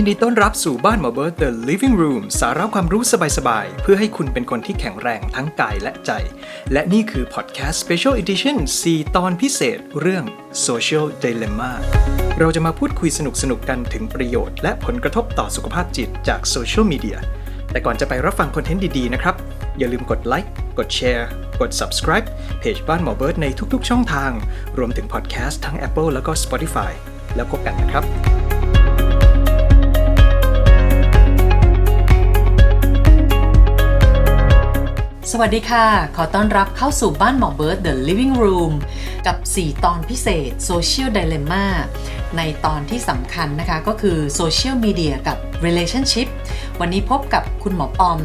ยินดีต้อนรับสู่บ้านหมอเบิร์ต The Living Room สาระความรู้สบายๆ เพื่อให้คุณเป็นคนที่แข็งแรงทั้งกายและใจ และนี่คือพอดแคสต์ Special Edition 4 ตอนพิเศษเรื่อง Social Dilemma เราจะมาพูดคุยสนุกๆกันถึงประโยชน์และผลกระทบต่อสุขภาพจิตจากโซเชียลมีเดียแต่ก่อนจะไปรับฟังคอนเทนต์ดีๆนะครับ อย่าลืมกดไลค์กดแชร์กด subscribe เพจบ้านหมอเบิร์ตในทุกๆ ช่องทาง รวมถึงพอดแคสต์ทั้ง Apple แล้วก็ Spotify แล้วพบกันนะครับ สวัสดีค่ะ ขอต้อนรับเข้าสู่บ้านหมอเบิร์ด The Living Room กับ 4 ตอนพิเศษ Social Dilemma ในตอนที่สำคัญนะคะก็คือ Social Media กับ Relationship วันนี้พบกับคุณหมอปอม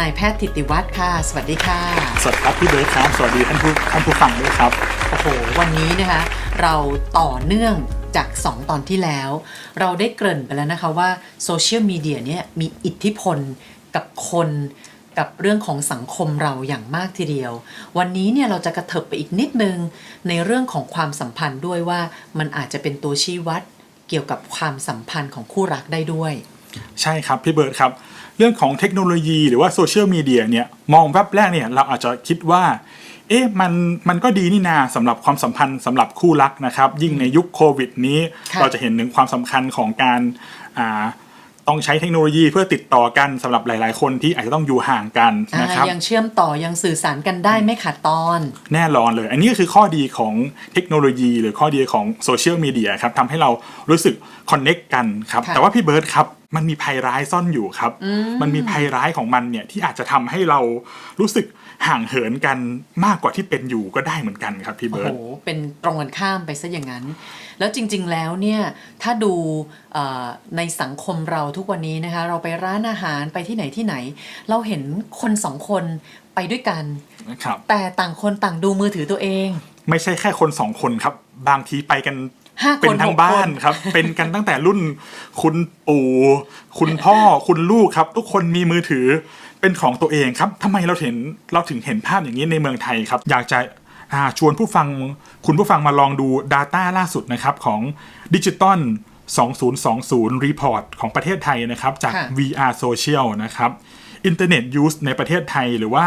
นายแพทย์ธิติวัฒน์ค่ะ สวัสดีค่ะ สวัสดีครับพี่เบิร์ดครับ สวัสดีท่านผู้ท่านผู้ฟังด้วยครับ โอ้โห วันนี้นะคะ เราต่อเนื่องจาก 2 ตอนที่แล้ว เราได้เกริ่นไปแล้วนะคะว่าโซเชียลมีเดียเนี่ยมีอิทธิพลกับคน กับเรื่องของสังคมเราอย่างมากทีเดียว วันนี้เนี่ยเราจะกระเถิบไปอีกนิดนึง ในเรื่องของความสัมพันธ์ด้วยว่ามันอาจจะเป็นตัวชี้วัดเกี่ยวกับความสัมพันธ์ของคู่รักได้ด้วย ใช่ครับพี่เบิร์ดครับเรื่องของเทคโนโลยีหรือว่าโซเชียลมีเดียเนี่ยมองแวบแรกเนี่ยเราอาจจะคิดว่าเอ๊ะมันมันก็ดีนี่นาสำหรับความสัมพันธ์สำหรับคู่รักนะครับ ยิ่งในยุคโควิดนี้ เราจะเห็นถึงความสำคัญของการอ่า ต้องใช้เทคโนโลยีเพื่อติดต่อกันสำหรับหลาย ๆ คนที่อาจจะต้องอยู่ห่างกันนะครับอ่ายังเชื่อมต่อยังสื่อสารกันได้ไม่ขาดตอน แน่นอนเลย อันนี้ก็คือข้อดีของเทคโนโลยี หรือข้อดีของโซเชียลมีเดียครับทำให้เรารู้สึกคอนเน็กกันครับค่ะแต่ว่าพี่เบิร์ดครับ มันมีภัยร้ายซ่อนอยู่ครับ มันมีภัยร้ายของมันเนี่ยที่อาจจะทำให้เรารู้สึกห่างเหินกันมากกว่าที่เป็นอยู่ก็ได้เหมือนกันครับพี่โอ้เบิโหร์ดเป็นตรงกันข้ามไปซะอย่างนั้น แล้วจริง ๆ แล้วเนี่ยถ้าดูเอ่อในสังคมเราทุกวันนี้นะคะ เราไปร้านอาหารไปที่ไหนที่ไหน เราเห็นคนสองคนไปด้วยกันนะครับแต่ต่างคนต่างดูมือถือตัวเอง ไม่ใช่แค่คนสองคนครับ บางทีไปกันห้าคน เป็นทั้หงกบ้าคนนครับ เป็นกันตั้งแต่รุ่นคุณปู่คุณพ่อคุณลูกครับ ทุกคนมีมือถือเป็นของตัวเองครับทำไมเราเห็นเราถึงเห็นภาพอย่างนี้ในเมืองไทยครับ อยากจะอ่าชวนผู้ฟังคุณผู้ฟังมาลองดู Data ล่าสุดนะครับของดิจิตอล2020 Report ของประเทศไทยนะครับ จากค่ะ VR Social นะครับอินเทอร์เน็ตยูสในประเทศไทยหรือว่า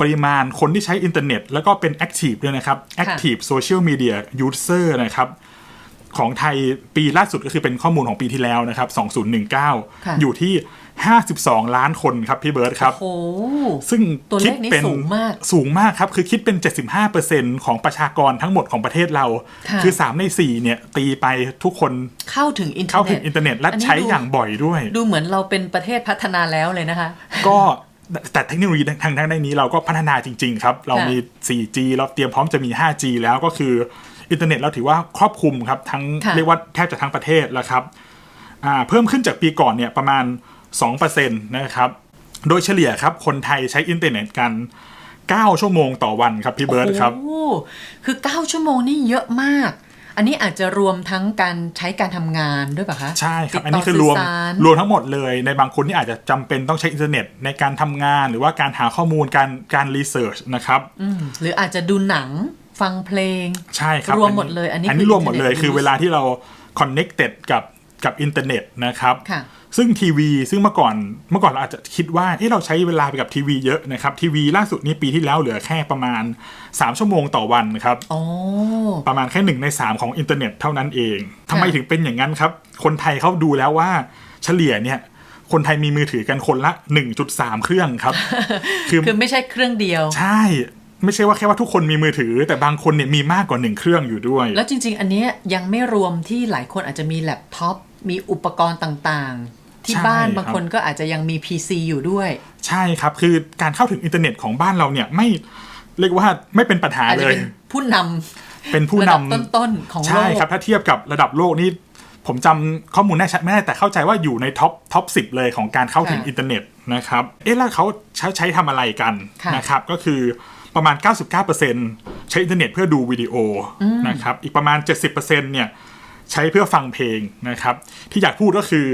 ปริมาณคนที่ใช้อินเทอร์เน็ต แล้วก็เป็น Active ด้วยนะครับ Active Social Media User นะครับ ของไทยปีล่าสุดก็คือเป็นข้อมูลของปีที่แล้วนะครับค่ะ2019 อยู่ที่ 52 ล้านคนครับพี่เบิร์ดครับโอ้โหซึ่งตัวเลคิดขนี้เป็นสูงมากสูงมากครับ คือคิดเป็น 75%ของประชากรทั้งหมดของประเทศเราค่ะคือ 3 ใน 4 เนี่ย ตีไปทุกคนเข้าถึงอินเทอเข้าร์เน็ถึตงอินเทอร์เน็ตและอันนี้ใช้ดูอย่างบ่อยด้วย ดูเหมือนเราเป็นประเทศพัฒนาแล้วเลยนะคะ ก็แต่เทคโนโลยีทางด้านนี้เราก็พัฒนาจริง ๆ ครับ เรามี 4G เราเตรียมพร้อมจะมี 5G แล้วก็คือ อินเทอร์เน็ตเราถือว่าครอบคลุมครับทั้งค่ะเรียกว่าแทบจะทั้งประเทศแล้วครับอ่าเพิ่มขึ้นจากปีก่อนเนี่ยประมาณ 2%นะครับโดยเฉลี่ยครับคนไทยใช้อินเทอร์เน็ตกัน 9 ชั่วโมงต่อวันครับพี่เบิร์ดครับโอ้โหคือ 9 ชั่วโมงนี่เยอะมาก อันนี้อาจจะรวมทั้งการใช้การทำงานด้วยป่ะคะ ใช่ครับติดต่อันนี้คือรวมสื่สารรวมทั้งหมดเลย ในบางคนที่อาจจะจำเป็นต้องใช้อินเทอร์เน็ตในการทำงาน หรือว่าการหาข้อมูลการการรีเสิร์ชนะครับอืมหรืออาจจะดูหนัง ฟังเพลง ใช่ครับรวมหมดเลยอันนี้อันนี้คือรวมหมดเลย internet คือ use เวลาที่เรา connected กับกับอินเทอร์เน็ตนะครับค่ะซึ่งทีวีซึ่งเมื่อก่อนเมื่อก่อนเราอาจจะคิดว่าเอ๊ะเราใช้เวลาไปกับทีวีเยอะนะครับทีวีล่าสุดนี้ปีที่แล้วเหลือแค่ประมาณ 3 ชั่วโมงต่อวันครับอ๋อประมาณแค่หนึ่งใน 3 ของอินเทอร์เน็ตเท่านั้นเองทำไมค่ะถึงเป็นอย่างนั้นครับ คนไทยเขาดูแล้วว่าเฉลี่ยเนี่ยคนไทยมีมือถือกันคนละ 1.3 เครื่องครับ คือคือไม่ใช่เครื่องเดียว ใช่ ไม่ใช่ว่าแค่ว่าทุกคนมีมือถือ แต่บางคนเนี่ยมีมากกว่าหนึ่งเครื่องอยู่ด้วย แล้วจริง ๆ อันเนี้ยยังไม่รวมที่หลายคนอาจจะมีแล็ปท็อปมีอุปกรณ์ต่างๆ ที่ใช่บ้านครับบางคนก็อาจจะยังมี PC อยู่ด้วย ใช่ครับคือการเข้าถึงอินเทอร์เน็ตของบ้านเราเนี่ยไม่เรียกว่าไม่เป็นปัญหาอาจเลจะยเป็นผู้นเป็นำผู้ระนำดับต้นๆของโลใช่กครับ ถ้าเทียบกับระดับโลกนี่ผมจำข้อมูลแน่ชัดไม่ได้แต่เข้าใจว่าอยู่ในท็อปท็อปสิเลยของการเข้าถึงค่ะอินเทอร์เน็ตนะครับเอ๊ะแล้วเขาใช้ใช้ทำอะไรกันค่ะนะครับก็คือ ประมาณ 99%ใช้อินเทอร์เน็ตเพื่อดูวิดีโอนะครับอีกประมาณ 70%เนี่ยใช้เพื่อฟังเพลงนะครับ ที่อยากพูดก็คือ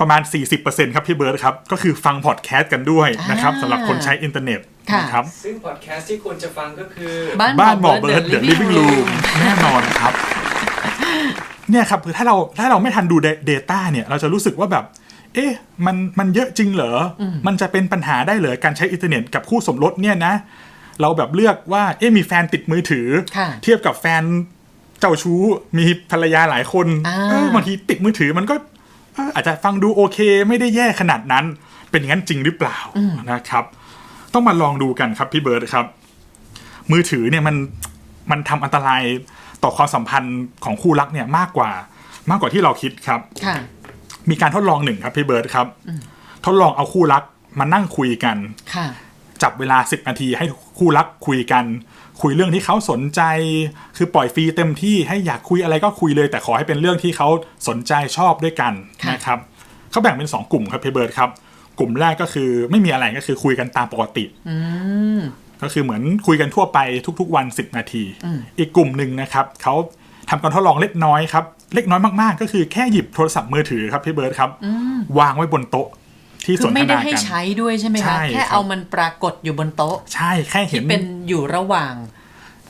ประมาณ 40%ครับพี่เบิร์ดครับ ก็คือฟังพอดแคสต์กันด้วยนะครับอ่าสำหรับคนใช้อินเทอร์เน็ตค่ะนะครับซึ่งพอดแคสต์ที่ควรจะฟังก็คือ บ้านหมอเบิร์ดเดอะลิฟ i ิ g งรูรูมแน่นอนครับเนี่ยครับคือถ้าเราถ้าเราไม่ทันดู Data เนี่ย เราจะรู้สึกว่าแบบ เอ๊ะมันมันเยอะจริงเหรออมันจะเป็นปัญหาได้เหรอการใช้อินเทอร์เน็ตกับคู่สมรสเนี่ยนะ เราแบบเลือกว่าเอ๊ะมีแฟนติดมือถือค่ะเทียบกับแฟนเจ้าชู้มีภรรยาหลายคนอ่าเออบางทีติดมือถือมันก็เอ่ออาจจะฟังดูโอเค ไม่ได้แย่ขนาดนั้น เป็นอย่างนั้นจริงหรือเปล่านะครับ ต้องมาลองดูกันครับพี่เบิร์ดครับ มือถือเนี่ยมันมันทำอันตรายต่อความสัมพันธ์ของคู่รักเนี่ยมากกว่ามากกว่าที่เราคิดครับค่ะมีการทดลองหนึ่งครับพี่เบิร์ดครับ ทดลองเอาคู่รักมานั่งคุยกันค่ะ จับเวลา 10 นาทีให้คู่รักคุยกัน คุยเรื่องที่เขาสนใจ คือปล่อยฟรีเต็มที่ให้อยากคุยอะไรก็คุยเลย แต่ขอให้เป็นเรื่องที่เขาสนใจชอบด้วยกันค่ะนะครับเขาแบ่งเป็น 2 กลุ่มครับพี่เบิร์ดครับ กลุ่มแรกก็คือไม่มีอะไรก็คือคุยกันตามปกติอืมก็คือเหมือนคุยกันทั่วไปทุก ๆ วัน 10 นาที อีกกลุ่มหนึ่งนะครับเขาทำการทดลองเล็กน้อยครับ เล็กน้อยมากๆ ก็คือแค่หยิบโทรศัพท์มือถือครับพี่เบิร์ดครับ วางไว้บนโต๊ะ ที่คืสอนไม่ทได้นาให้กันใช้ด้วยใช่ไหมใช่คะแค่ครับเอามันปรากฏอยู่บนโต๊ะ ใช่แค่เห็ที่นเป็นอยู่ระหว่าง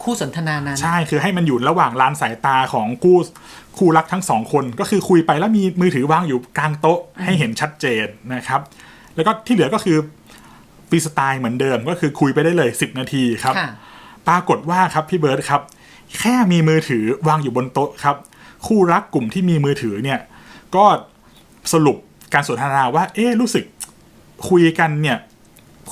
คู่สนทนานั้น ใช่คือให้มันอยู่ระหว่างลานสายตาของคู่คู่รักทั้งสองคนก็คือคุยไปแล้วมีมือถือวางอยู่กลางโต๊ะให้เห็นชัดเจนนะครับ แล้วก็ที่เหลือก็คือฟรีสไตล์เหมือนเดิมก็คือคุยไปได้เลย 10 นาทีครับค่ะปรากฏว่าครับพี่เบิร์ดครับ แค่มีมือถือวางอยู่บนโต๊ะครับ คู่รักกลุ่มที่มีมือถือเนี่ย ก็สรุป การสนทนาว่า เอ๊ะรู้สึกคุยกันเนี่ย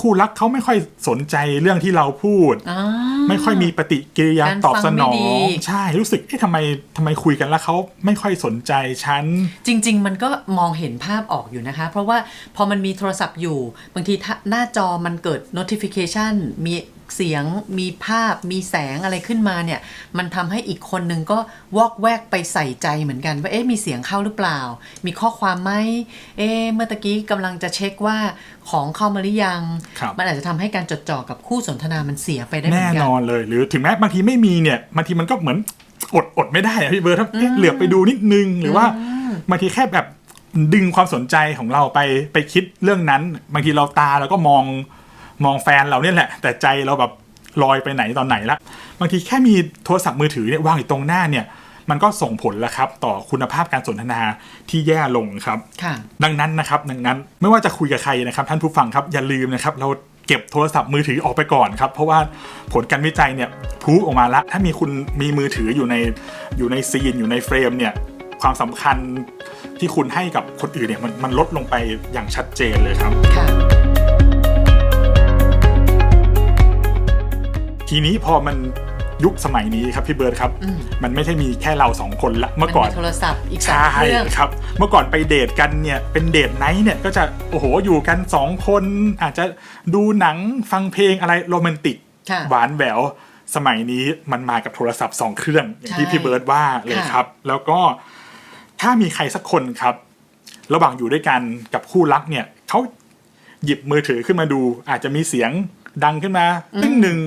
คู่รักเขาไม่ค่อยสนใจเรื่องที่เราพูดอ่าไม่ค่อยมีปฏิกิริยาการตอบสนอฟังไม่ดีงใช่รู้สึกเอ๊ะทำไมทำไมคุยกันแล้วเขาไม่ค่อยสนใจฉัน จริง ๆ มันก็มองเห็นภาพออกอยู่นะคะ เพราะว่าพอมันมีโทรศัพท์อยู่ บางทีถ้าหน้าจอมันเกิด notification มี เสียงมีภาพมีแสงอะไรขึ้นมาเนี่ย มันทำให้อีกคนนึงก็วอกแวกไปใส่ใจเหมือนกัน ว่าเอ๊ะมีเสียงเข้าหรือเปล่า มีข้อความไหมเอ๊ะเมื่อตะกี้กำลังจะเช็คว่าของเข้ามาหรือยังครับมันอาจจะทำให้การจดจ่อกับคู่สนทนามันเสียไปได้เหมืแน่อนกันนอนเลย หรือถึงแม้บางทีไม่มีเนี่ยบางทีมันก็เหมือนอดอดไม่ได้อะพี่เบิร์ดถ้าเอ๊ะเหลือบไปดูนิดนึงหรือว่าบางทีแค่แบบดึงความสนใจของเราไปไปคิดเรื่องนั้น บางทีเราตาเราก็มอง มองแฟนเราเนี่ยแหละ แต่ใจเราแบบลอยไปไหนตอนไหนละบางทีแค่มีโทรศัพท์มือถือเนี่ยวางอยู่ตรงหน้าเนี่ยมันก็ส่งผลแล้วครับต่อคุณภาพการสนทนาที่แย่ลงครับค่ะดังนั้นนะครับดังนั้นไม่ว่าจะคุยกับใครนะครับ ท่านผู้ฟังครับอย่าลืมนะครับ เราเก็บโทรศัพท์มือถือออกไปก่อนครับ เพราะว่าผลการวิจัยเนี่ยพูออกมาแล้วถ้ามีคุณมีมือถืออยู่ในอยู่ในซีนอยู่ในเฟรมเนี่ยความสำคัญที่คุณให้กับคนอื่นเนี่ยมันมันลดลงไปอย่างชัดเจนเลยครับค่ะ ทีนี้พอมันยุคสมัยนี้ครับพี่เบิร์ดครับ มันไม่ใช่มีแค่เราสองคนละเมื่อก่อนมันมีโทรศัพท์อีกสามใช่เครื่องครับ เมื่อก่อนไปเดทกันเนี่ยเป็นเดทไนท์เนี่ยก็จะโอ้โหอยู่กันสองคน อาจจะดูหนังฟังเพลงอะไรโรแมนติกค่ะหวานแหวว สมัยนี้มันมากับโทรศัพท์สองเครื่องอย่างที่ใช่พี่เบิร์ดว่าเลยค่ะครับ แล้วก็ถ้ามีใครสักคนครับ ระหว่างอยู่ด้วยกันกับคู่รักเนี่ยเขาหยิบมือถือขึ้นมาดู อาจจะมีเสียง ดังขึ้นมาตึ้งหนึ่ง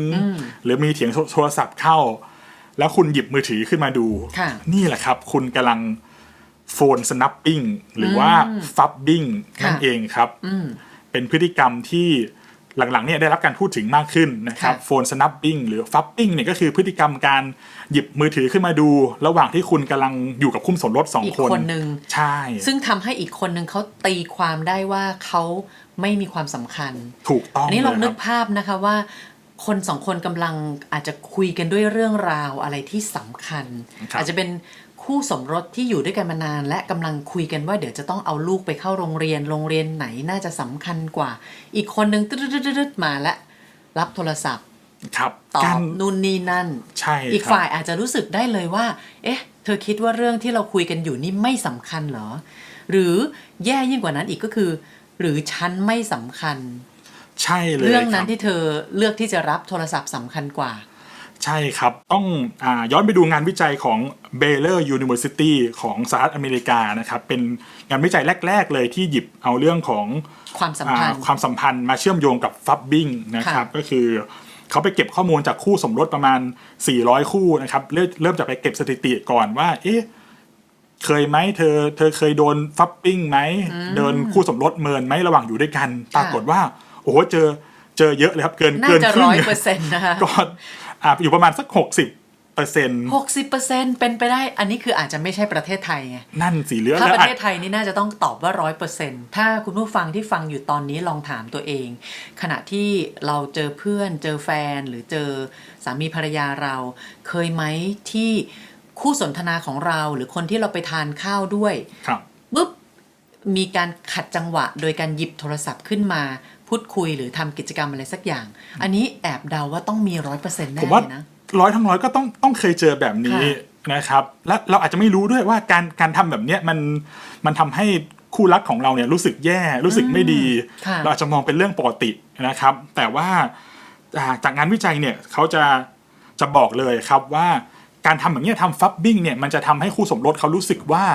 หรือมีเสียงโทรศัพท์เข้า แล้วคุณหยิบมือถือขึ้นมาดูค่ะนี่แหละครับ คุณกำลังโฟนสนับปิ้งหรือว่าฟับบิ้งค่ะนั่นเองครับอืมเป็นพฤติกรรมที่ หลังๆเนี่ยได้รับการพูดถึงมากขึ้นนะครับค่ะโฟนสนับปิ้งหรือฟับปิ้งเนี่ยก็คือพฤติกรรมการหยิบมือถือขึ้นมาดู ระหว่างที่คุณกำลังอยู่กับคุ้มสมรสสองอีกคนคนนึงใช่ ซึ่งทำให้อีกคนนึงเขาตีความได้ว่าเขาไม่มีความสำคัญ ถูกต้องอันนี้ลองยนึคกรับภาพนะคะว่าคนสองคนกำลังอาจจะคุยกันด้วยเรื่องราวอะไรที่สำคัญครับอาจจะเป็น คู่สมรสที่อยู่ด้วยกันมานาน และกำลังคุยกันว่าเดี๋ยวจะต้องเอาลูกไปเข้าโรงเรียนโรงเรียนไหนน่าจะสำคัญกว่า อีกคนนึงตึ๊ดๆๆๆมาแล้วรับโทรศัพท์ ครับตอการบนู่นนี่นั่น ใช่อีกครับฝ่ายอาจจะรู้สึกได้เลยว่า เอ๊ะ เธอคิดว่าเรื่องที่เราคุยกันอยู่นี่ไม่สำคัญเหรอ หรือแย่ยิ่งกว่านั้นอีกก็คือ หรือฉันไม่สำคัญ ใช่เลยเรื่องนั้นคบที่เธอเลือกที่จะรับโทรศัพท์สำคัญกว่า ใช่ครับ ต้องอาย้อนไปดูงานวิจัยของ Baylor University ของสหรัฐอเมริกานะครับ เป็นงานวิจัยแรก ๆ เลยที่หยิบเอาเรื่องของความสัมพันธ์อ่าความสัมพันธ์มาเชื่อมโยงกับฟับบิ้งนะครับค่ะก็คือเขาไปเก็บข้อมูลจากคู่สมรสประมาณ 400 คู่นะครับเริ่มเริ่มจากไปเก็บสถิติก่อนว่า เอ๊ะเคยไหมเธอ เธอเคยโดนฟับปิ้งไหมเดินคู่สมรสเมินไหมระหว่างอยู่ด้วยกัน ปรากฏว่า โอ้โหเจอเจอเยอะเลยครับเกินน่าเกินจะครึ่ร้งอยเปอร์เซ็นต์นะคะก็ อ่าอยู่ประมาณสักหกสิบเปอร์เซ็นต์60%เป็นไปได้ อันนี้คืออาจจะไม่ใช่ประเทศไทยไง นั่นสีเหลืองถ้าแล้วประอาจเทศไทยนี่น่าจะต้องตอบว่าร้อยเปอร์เซ็นต์ถ้าคุณผู้ฟังที่ฟังอยู่ตอนนี้ลองถามตัวเอง ขณะที่เราเจอเพื่อน เจอแฟน หรือเจอสามีภรรยาเรา เคยไหมที่คู่สนทนาของเราหรือคนที่เราไปทานข้าวด้วยครับปุ๊บมีการขัดจังหวะโดยการหยิบโทรศัพท์ขึ้นมา พูดคุยหรือทำกิจกรรมอะไรสักอย่าง อันนี้แอบเดาว่าต้องมีร้อยเปอร์เซ็นต์แน่ผมว่าเลยนะ ร้อยทั้งร้อยก็ต้องต้องเคยเจอแบบนี้ค่นะครับและเราอาจจะไม่รู้ด้วยว่าการการทำแบบเนี้ยมันมันทำให้คู่รักของเราเนี่ยรู้สึกแย่รู้สึกไม่ดี ค่ะ เราอาจจะมองเป็นเรื่องปกตินะครับ แต่ว่าอ่าจากงานวิจัยเนี่ยเขาจะจะบอกเลยครับว่าการทำแบบเนี้ยทำฟับบิ้งเนี่ยมันจะทำให้คู่สมรสเขารู้สึกว่า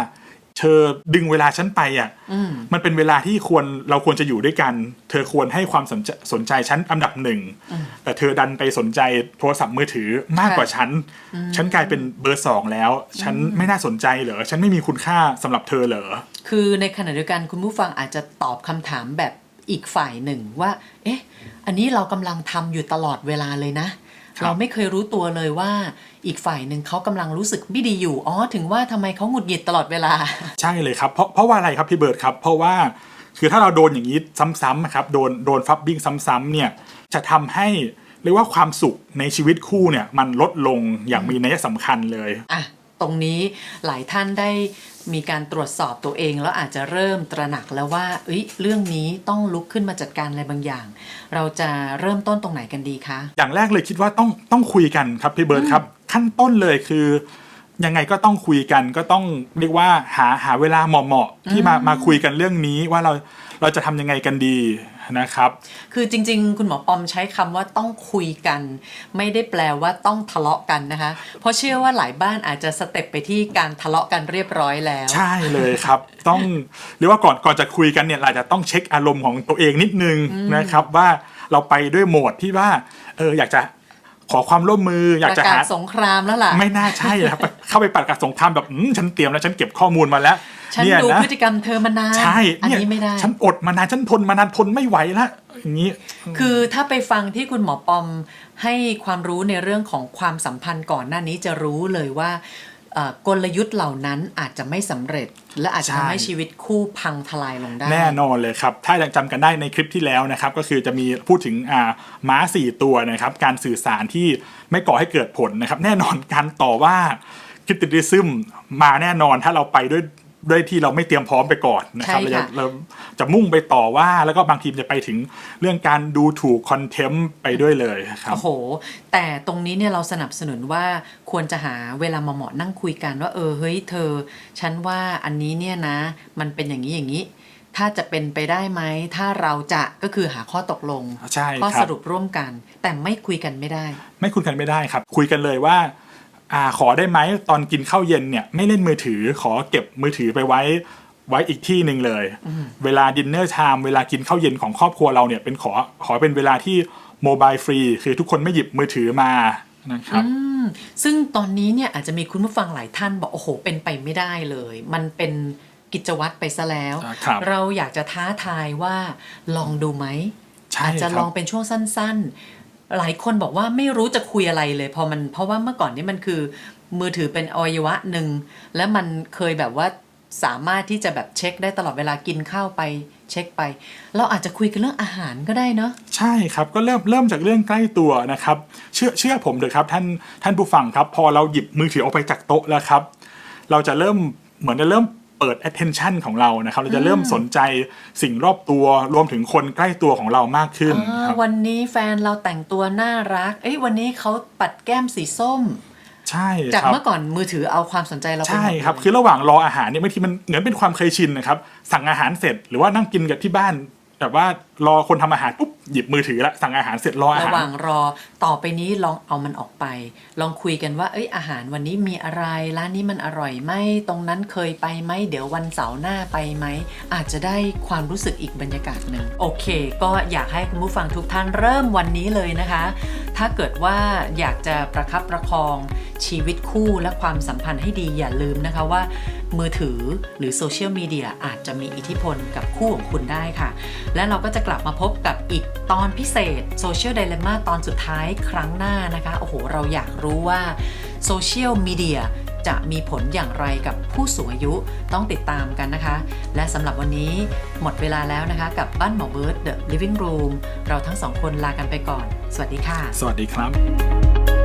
เธอดึงเวลาฉันไปอะอืมมันเป็นเวลาที่ควรเราควรจะอยู่ด้วยกัน เธอควรให้ความสนใจสนใจฉันอันดับหนึ่งแต่เธอดันไปสนใจโทรศัพท์มือถือมากกว่าฉัน ฉันกลายเป็นเบอร์สองแล้ว ฉันไม่น่าสนใจเหรอ ฉันไม่มีคุณค่าสำหรับเธอเหรอ คือในขณะเดียวกันคุณผู้ฟังอาจจะตอบคำถามแบบอีกฝ่ายหนึ่งว่า เอ๊ะ อันนี้เรากำลังทำอยู่ตลอดเวลาเลยนะครับ เราไม่เคยรู้ตัวเลยว่าอีกฝ่ายหนึ่งเขากำลังรู้สึกไม่ดีอยู่อ๋อถึงว่าทำไมเขาหงุดหงิดตลอดเวลา ใช่เลยครับเพราะเพราะว่าอะไรครับพี่เบิร์ดครับ เพราะว่าคือถ้าเราโดนอย่างนี้ซ้ำๆนะครับโดนโดนฟับบิ้งซ้ำๆเนี่ยจะทำให้เรียกว่าความสุขในชีวิตคู่เนี่ยมันลดลงอย่างมีนัยสำคัญเลยอะตรงนี้หลายท่านได้ มีการตรวจสอบตัวเองแล้วอาจจะเริ่มตระหนักแล้วว่าเอ้ยเรื่องนี้ต้องลุกขึ้นมาจัดการอะไรบางอย่าง เราจะเริ่มต้นตรงไหนกันดีคะ อย่างแรกเลยคิดว่าต้องต้องคุยกันครับพี่เบิร์ดครับ ขั้นต้นเลยคือยังไงก็ต้องคุยกันก็ต้องเรียกว่าหาหาเวลาเหมาะๆที่มามาคุยกันเรื่องนี้ว่าเราเราจะทำยังไงกันดี นะครับ คือจริง ๆ คุณหมอปอมใช้คำว่าต้องคุยกัน ไม่ได้แปลว่าต้องทะเลาะกันนะคะ เพราะเชื่อว่าหลายบ้านอาจจะสเต็ปไปที่การทะเลาะกันเรียบร้อยแล้ว ใช่เลยครับ ต้องเรียกว่าก่อนก่อนจะคุยกันเนี่ยเราจะต้องเช็คอารมณ์ของตัวเองนิดนึงนะครับว่าเราไปด้วยโหมดที่ว่าเอออยากจะขอความร่วมมืออยากประจะกาหาศสงครามแล้วล่ะ ไม่น่าใช่นะครับเข้าไปประกาศสงครามแบบอืมฉันเตรียมแล้วฉันเก็บข้อมูลมาแล้ว ฉันเนี่ยดูนะ พฤติกรรมเธอมานานใช่อันเนี่ยนี้ไม่ได้ ฉันอดมานานฉันทนมานานทนไม่ไหวละอย่างนี้ คือถ้าไปฟังที่คุณหมอปอมให้ความรู้ในเรื่องของความสัมพันธ์ก่อนหน้านี้จะรู้เลยว่าเอ่อกลยุทธ์เหล่านั้นอาจจะไม่สำเร็จ และอาจจะใช่ ทำให้ชีวิตคู่พังทลายลงได้ แน่นอนเลยครับ ถ้ายังจำกันได้ในคลิปที่แล้วนะครับ ก็คือจะมีพูดถึงอ่าม้าสี่ตัวนะครับ การสื่อสารที่ไม่ก่อให้เกิดผลนะครับ แน่นอนการต่อว่าคริติดิซึมมาแน่นอนถ้าเราไปด้วย ด้วยที่เราไม่เตรียมพร้อมไปก่อนนะครับใช่เราจะค่ะเราจะมุ่งไปต่อว่าแล้วก็บางทีจะไปถึงเรื่องการดูถูกคอนเทมต์ไปด้วยเลยครับโอ้โห แต่ตรงนี้เนี่ยเราสนับสนุนว่าควรจะหาเวลามาเหมาะนั่งคุยกันว่าเออเฮ้ยเธอ ฉันว่าอันนี้เนี่ยนะ มันเป็นอย่างนี้อย่างนี้ถ้าจะเป็นไปได้ไหมถ้าเราจะก็คือหาข้อตกลงใช่ข้อครัสบรุปร่วมกัน แต่ไม่คุยกันไม่ได้ ไม่คุยกันไม่ได้ครับ คุยกันเลยว่า อ่าขอได้ไหมตอนกินข้าวเย็นเนี่ยไม่เล่นมือถือขอเก็บมือถือไปไว้ไว้อีกที่หนึ่งเลย เวลาดินเนอร์ไทม์เวลากินข้าวเย็นของครอบครัวเราเนี่ยเป็นขอขอเป็นเวลาที่โมบายฟรีคือทุกคนไม่หยิบมือถือมานะครับอืมซึ่งตอนนี้เนี่ยอาจจะมีคุณผู้ฟังหลายท่านบอกโอ้โหเป็นไปไม่ได้เลย มันเป็นกิจวัตรไปซะแล้วอ่าครับเราอยากจะท้าทายว่าลองดูไหมใช่อาจจะคลรัอบงเป็นช่วงสั้นๆ หลายคนบอกว่าไม่รู้จะคุยอะไรเลยพอมันเพราะว่าเมื่อก่อนนี่มันคือ มือถือเป็นอวัยวะหนึ่งและมันเคยแบบว่าสามารถที่จะแบบเช็คได้ตลอดเวลากินข้าวไปเช็คไป เราอาจจะคุยกันเรื่องอาหารก็ได้เนาะใช่ครับก็เริ่มเริ่มจากเรื่องใกล้ตัวนะครับ เชื่อเชื่อผมเถอะครับท่านท่านผู้ฟังครับ พอเราหยิบมือถือออกไปจากโต๊ะแล้วครับ เราจะเริ่มเหมือนจะเริ่ม เปิด attention ของเรานะครับ เราจะเริ่มสนใจสิ่งรอบตัวรวมถึงคนใกล้ตัวของเรามากขึ้นอ่าครับวันนี้แฟนเราแต่งตัวน่ารัก เอ้ยวันนี้เขาปัดแก้มสีส้มใช่จากครับเมื่อก่อนมือถือเอาความสนใจเราไปหมดใช่ครับเลยคือระหว่างรออาหารเนี่ยบางทีมันเหมือนเป็นความเคยชินนะครับสั่งอาหารเสร็จหรือว่านั่งกินกับที่บ้านแบบว่า รอคนทำอาหารปุ๊บหยิบมือถือละสั่งอาหารเสร็จรออาหาหระหว่างรอต่อไปนี้ลองเอามันออกไป ลองคุยกันว่าเอ้ยอาหารวันนี้มีอะไรร้านนี้มันอร่อยไหมตรงนั้นเคยไปไหมเดี๋ยววันเสาร์หน้าไปไหมอาจจะได้ความรู้สึกอีกบรรยากาศหนึ่งโอเค ก็อยากให้คุณผู้ฟังทุกท่านเริ่มวันนี้เลยนะคะ ถ้าเกิดว่าอยากจะประคับประคองชีวิตคู่และความสัมพันธ์ให้ดีอย่าลืมนะคะว่า มือถือหรือโซเชียลมีเดียอาจจะมีอิทธิพลกับคู่ของคุณได้ค่ะ และเราก็จะกลับมาพบกับอีกตอนพิเศษโซเชียลไดเลม่าตอนสุดท้ายครั้งหน้านะคะ โอ้โห เราอยากรู้ว่าโซเชียลมีเดียจะมีผลอย่างไรกับผู้สูงอายุต้องติดตามกันนะคะ และสำหรับวันนี้หมดเวลาแล้วนะคะกับบ้านหมอเบิร์ด The Living Room เราทั้งสองคนลากันไปก่อน สวัสดีค่ะ สวัสดีครับ